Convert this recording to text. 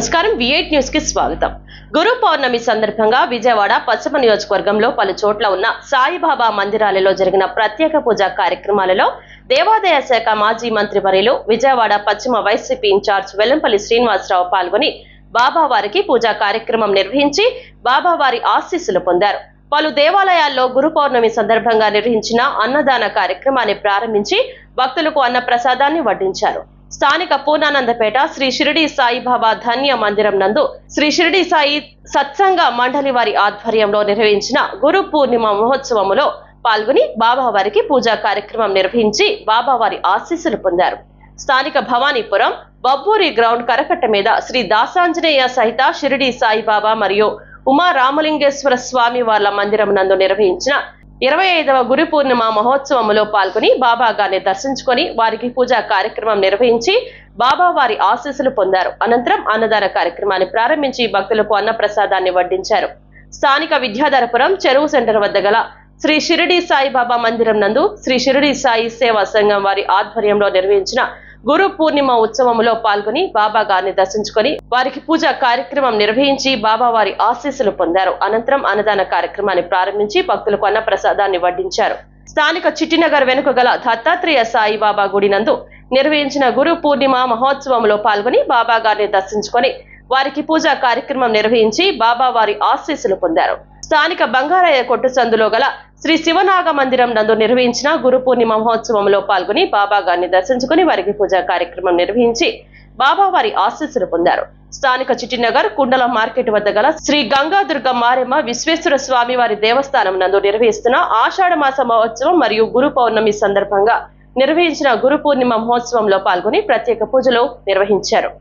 నమస్కారం విఐట్ న్యూస్కి స్వాగతం. గురు పౌర్ణమి సందర్భంగా విజయవాడ పశ్చిమ నియోజకవర్గంలో పలు చోట్ల ఉన్న సాయిబాబా మందిరాలలో జరిగిన ప్రత్యేక పూజా కార్యక్రమాలలో దేవాదాయ శాఖ మాజీ మంత్రి వర్యులు విజయవాడ పశ్చిమ వైసీపీ ఇన్ఛార్జ్ వెల్లంపల్లి శ్రీనివాసరావు పాల్గొని బాబావారికి పూజా కార్యక్రమం నిర్వహించి బాబావారి ఆశీస్సులు పొందారు. పలు దేవాలయాల్లో గురు పౌర్ణమి సందర్భంగా నిర్వహించిన అన్నదాన కార్యక్రమాన్ని ప్రారంభించి భక్తులకు అన్న ప్రసాదాన్ని వడ్డించారు. స్థానిక పూర్ణానందపేట శ్రీ షిరిడి సాయిబాబా ధన్య మందిరం నందు శ్రీ షిరిడి సాయి సత్సంగ మండలి వారి ఆధ్వర్యంలో నిర్వహించిన గురు పూర్ణిమ మహోత్సవములో పాల్గొని బాబావారికి పూజా కార్యక్రమం నిర్వహించి బాబావారి ఆశీస్సులు పొందారు. స్థానిక భవానీపురం బబ్బూరి గ్రౌండ్ కరకట్ట మీద శ్రీ దాసాంజనేయ సహిత షిరిడి సాయిబాబా మరియు ఉమా రామలింగేశ్వర స్వామి వాళ్ళ మందిరం నందు నిర్వహించిన ఇరవై ఐదవ గురు పూర్ణిమ మహోత్సవములో పాల్గొని బాబా గారిని దర్శించుకొని వారికి పూజా కార్యక్రమం నిర్వహించి బాబా వారి ఆశీస్సులు పొందారు. అనంతరం అన్నదాన కార్యక్రమాన్ని ప్రారంభించి భక్తులకు అన్న ప్రసాదాన్ని వడ్డించారు. స్థానిక విద్యాధరపురం చెరువు సెంటర్ వద్ద గల శ్రీ షిరిడి సాయిబాబా మందిరం నందు శ్రీ షిరిడి సాయి సేవా సంఘం వారి ఆధ్వర్యంలో నిర్వహించిన గురు పూర్ణిమ ఉత్సవములో పాల్గొని బాబా గారిని దర్శించుకొని వారికి పూజా కార్యక్రమం నిర్వహించి బాబా వారి ఆశీస్సులు పొందారు. అనంతరం అన్నదాన కార్యక్రమాన్ని ప్రారంభించి భక్తులకు అన్న ప్రసాదాన్ని వడ్డించారు. స్థానిక చిట్టినగర్ వెనుక గల దత్తాత్రేయ సాయిబాబా గుడి నందు నిర్వహించిన గురు పూర్ణిమ మహోత్సవంలో పాల్గొని బాబా గారిని దర్శించుకొని వారికి పూజా కార్యక్రమం నిర్వహించి బాబా వారి ఆశీస్సులు పొందారు. స్థానిక బంగారయ్య కొట్టు సందులో గల శ్రీ శివనాగ మందిరం నందు నిర్వహించిన గురు పూర్ణిమ మహోత్సవంలో పాల్గొని బాబా గారిని దర్శించుకుని వారికి పూజా కార్యక్రమం నిర్వహించి బాబా వారి ఆశీస్సులు పొందారు. స్థానిక చిట్టినగర్ కుండల మార్కెట్ వద్ద గల శ్రీ గంగాదుర్గ మారెమ్మ విశ్వేశ్వర స్వామి వారి దేవస్థానం నందు నిర్వహిస్తున్న ఆషాఢ మాస మహోత్సవం మరియు గురు పౌర్ణమి సందర్భంగా నిర్వహించిన గురు పూర్ణిమ మహోత్సవంలో పాల్గొని ప్రత్యేక పూజలు నిర్వహించారు.